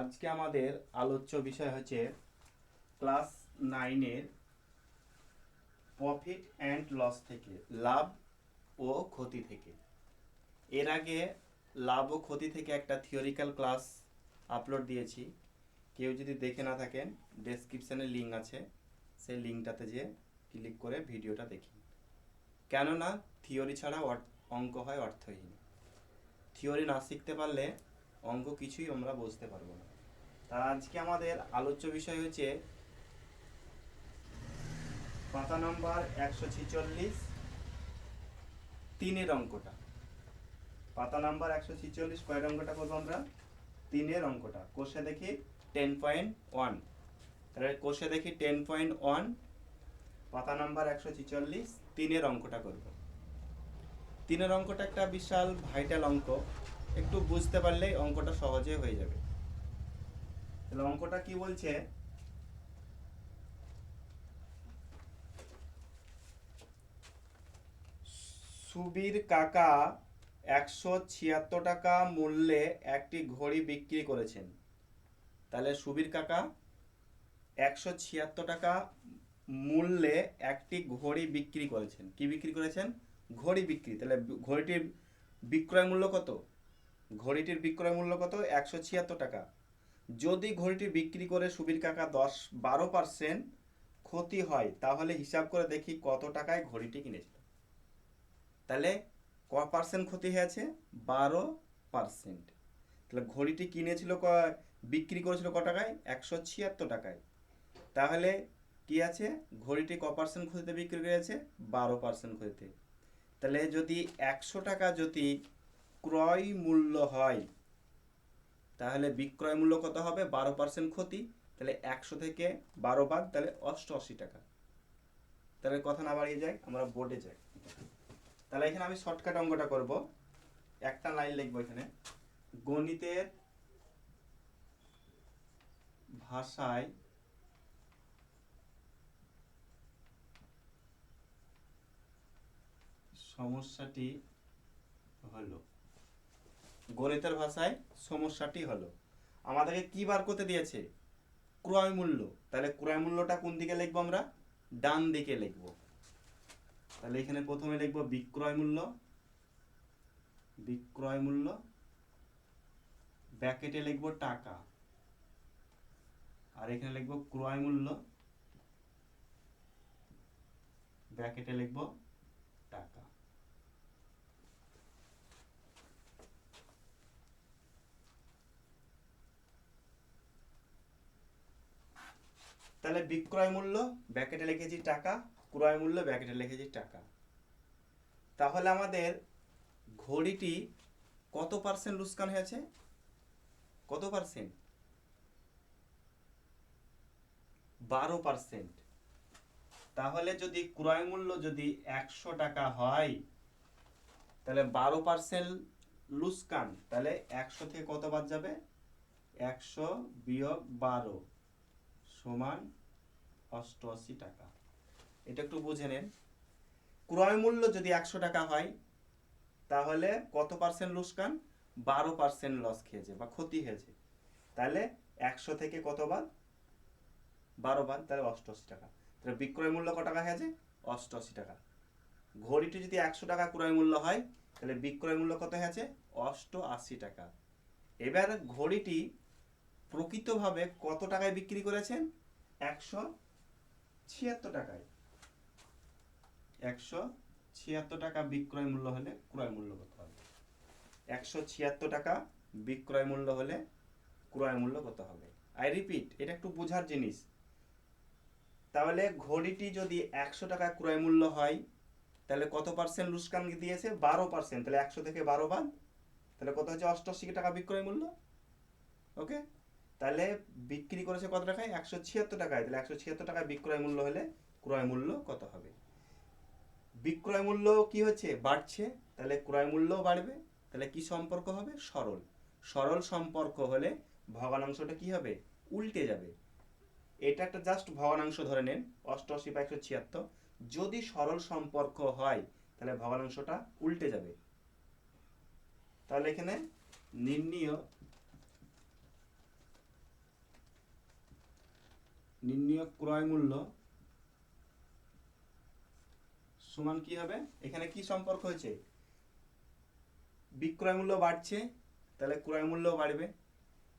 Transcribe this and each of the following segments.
আজকে আমাদের আলোচ্য বিষয় হচ্ছে ক্লাস নাইনের প্রফিট অ্যান্ড লস থেকে, লাভ ও ক্ষতি থেকে। এর আগে লাভ ও ক্ষতি থেকে একটা থিওরিক্যাল ক্লাস আপলোড দিয়েছি। কেউ যদি দেখে না থাকেন, ডেসক্রিপশানে লিঙ্ক আছে। সেই লিঙ্কটাতে যেয়ে ক্লিক করে ভিডিওটা দেখি কেননা থিওরি ছাড়া অঙ্ক হয় অর্থহীন। থিওরি না শিখতে পারলে অঙ্ক কিছুই আমরা বুঝতে পারব না। তা আজকে আমাদের আলোচ্য বিষয় হচ্ছে পাতা নম্বর একশো ছিচল্লিশ, তিনের অঙ্কটা। পাতা নাম্বার একশো ছিচল্লিশ, কয়ের অঙ্কটা করব আমরা? তিনের অঙ্কটা। কোষে দেখি টেন পয়েন্ট ওয়ান। তাহলে কোষে দেখি টেন পয়েন্ট ওয়ান, পাতা নাম্বার একশো ছিচল্লিশ, তিনের অঙ্কটা করব। তিনের অঙ্কটা একটা বিশাল ভাইটাল অঙ্ক। একটু বুঝতে পারলেই অঙ্কটা সহজে হয়ে যাবে। তাহলে অঙ্কটা কি বলছে? সুবীর কাকা একশো ছিয়াত্তর টাকা মূল্যে একটি ঘড়ি বিক্রি করেছেন। তাহলে সুবীর কাকা একশো ছিয়াত্তর টাকা মূল্যে একটি ঘড়ি বিক্রি করেছেন। কি বিক্রি করেছেন? ঘড়ি বিক্রি। তাহলে ঘড়িটির বিক্রয় মূল্য কত? ঘড়িটির বিক্রয় মূল্য কত? একশো ছিয়াত্তর টাকা। যদি ঘড়িটি বিক্রি করে সুবীর কাকা দশ বারো পার্সেন্ট ক্ষতি হয়, তাহলে হিসাব করে দেখি কত টাকায় ঘড়িটি কিনেছিল। তাহলে ক পার্সেন্ট ক্ষতি হয়েছে? বারো পার্সেন্ট তাহলে ঘড়িটি কিনেছিল ক, বিক্রি করেছিল ক টাকায়? একশো ছিয়াত্তর টাকায়। তাহলে কি আছে? ঘড়িটি ক পার্সেন্ট ক্ষতিতে বিক্রি করেছে বারো পার্সেন্ট ক্ষতিতে। তাহলে যদি একশো টাকা যদি ক্রয় মূল্য হয়। তাহলে বিক্রয় মূল্য কত হবে? বারো পার্সেন্ট ক্ষতি। তাহলে একশো থেকে বারো বাদ, তাহলে অষ্টআশি টাকা। তাহলে কথা না বাড়িয়ে যাই, আমরা বোর্ডে যাই। তাহলে এখানে আমি শর্টকাট অঙ্কটা করব। একটা লাইন লিখব এখানে। গণিতের ভাষায় সমস্যাটি হলো গণিতের ভাষায় সমস্যাটি হলো। আমাদেরকে কি বার করতে দিয়েছে? ক্রয় মূল্য। তাহলে ক্রয় মূল্যটা কোন দিকে লিখব আমরা? ডান দিকে লিখব। তাহলে এখানে প্রথমে লিখব বিক্রয় মূল্য। বিক্রয় মূল্য। ব্যাকেটে লিখব টাকা। আর এখানে লিখব ক্রয় মূল্য। ব্র্যাকেটে লিখব টাকা। তাহলে বিক্রয় মূল্য, ব্যাকেটে লিখেছি টাকা, ক্রয় মূল্য, ব্যাকেটে লিখেছি টাকা। তাহলে আমাদের ঘড়িটি কত পার্সেন্ট লুসকান হয়েছে? কত পার্সেন্ট বারো পার্সেন্ট তাহলে যদি ক্রয় মূল্য যদি একশো টাকা হয়, তাহলে বারো পার্সেন্ট লুসকান, তাহলে একশো থেকে কত বাদ যাবে? একশো বিয়োগ বারো। সমান অষ্টআশি টাকা। এটা একটু বুঝে নেন। ক্রয় মূল্য যদি একশো টাকা হয়, তাহলে কত পার্সেন্ট লুসকান বারো পার্সেন্ট লস খেয়েছে বা ক্ষতি হয়েছে তাহলে একশো থেকে কত বাদ? বারো বাদ, তাহলে অষ্টআশি টাকা। তাহলে বিক্রয় মূল্য কত টাকা হয়েছে অষ্টআশি টাকা। ঘড়িটি যদি একশো টাকা ক্রয় মূল্য হয়, তাহলে বিক্রয় মূল্য কত হয়েছে অষ্টআশি টাকা। এবার ঘড়িটি প্রকৃতভাবে কত টাকায় বিক্রি করেছেন? একশো ছিয়াত্তর টাকায়। একশো ছিয়াত্তর টাকা বিক্রয় মূল্য হলে ক্রয় মূল্য কত হবে? একশো ছিয়াত্তর টাকা বিক্রয় মূল্য হলে ক্রয় মূল্য কত হবে? আই রিপিট এটা একটু বোঝার জিনিস। তাহলে ঘড়িটি যদি একশো টাকা ক্রয় মূল্য হয়, তাহলে কত পার্সেন্ট লুসকান দিয়েছে? বারো পার্সেন্ট তাহলে একশো থেকে বারো বাদ। তাহলে কত হচ্ছে? অষ্টআশি টাকা বিক্রয় মূল্য। ওকে তাহলে বিক্রি করেছে কত টাকায়? একশো ছিয়াত্তর টাকায়। তাহলে একশো ছিয়াত্তর টাকায় বিক্রয় মূল্য হলে ক্রয় মূল্য কত হবে? বিক্রয় মূল্য কি হচ্ছে? বাড়ছে। তাহলে ক্রয় মূল্যও বাড়বে। তাহলে কি সম্পর্ক হবে? সরল। সরল সম্পর্ক হলে ভগ্নাংশটা কি হবে? উল্টে যাবে। এটা একটা জাস্ট ভগ্নাংশ ধরে নেন। অষ্টআশি বা একশো ছিয়াত্তর। যদি সরল সম্পর্ক হয়, তাহলে ভগ্নাংশটা উল্টে যাবে। তাহলে এখানে নির্ণীয় নির্ণয় ক্রয় মূল্য সমান কি হবে? এখানে কি সম্পর্ক হয়েছে? বিক্রয় মূল্য বাড়ছে, তাহলে ক্রয় মূল্য বাড়বে।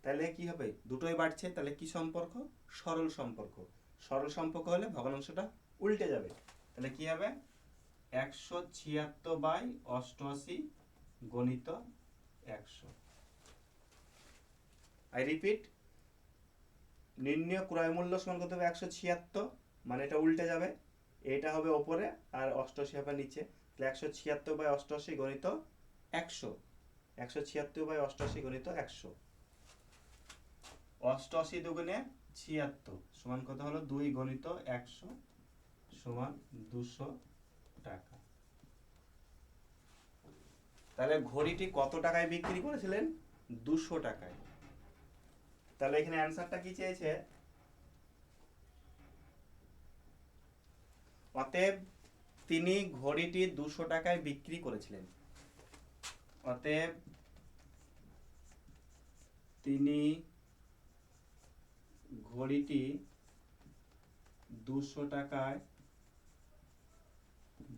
তাহলে কি হবে? দুটোই বাড়ছে, তাহলে কি সম্পর্ক? সরল সম্পর্ক। সরল সম্পর্ক হলে ভগ্নাংশটা উল্টে যাবে। তাহলে কি হবে? একশো ছিয়াত্তর বাই অষ্টআশি গণিত একশো। আই রিপিট নির্ণয় ক্রয় মূল্য সমান কত হবে একশো ছিয়াত্তর মানে এটা উল্টে যাবে। এটা হবে ওপরে আর অষ্টআশি হবে নিচে। তাহলে একশো ছিয়াত্তর বাই অষ্টআশি গণিত একশো। একশো ছিয়াত্তর বাই অষ্টআশি গণিত একশো। অষ্টআশি দুগুণে ছিয়াত্তর সমান কত হলো? দুই গণিত একশো সমান দুশো টাকা। তাহলে ঘড়িটি কত টাকায় বিক্রি করেছিলেন? দুশো টাকায়। তাহলে এখানে অ্যান্সারটা কি চেয়েছে? অতএব তিনি ঘড়িটি দুশো টাকায় বিক্রি করেছিলেন। অতএব তিনি ঘড়িটি দুশো টাকায়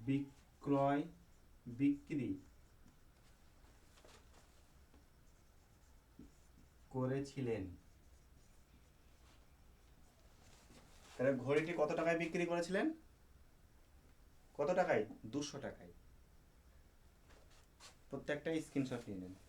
বিক্রয়, বিক্রি করেছিলেন। তাহলে ঘড়িটি কত টাকায় বিক্রি করেছিলেন? কত টাকায়? দুশো টাকায়। প্রত্যেকটা স্ক্রিনশট নিয়ে নেন।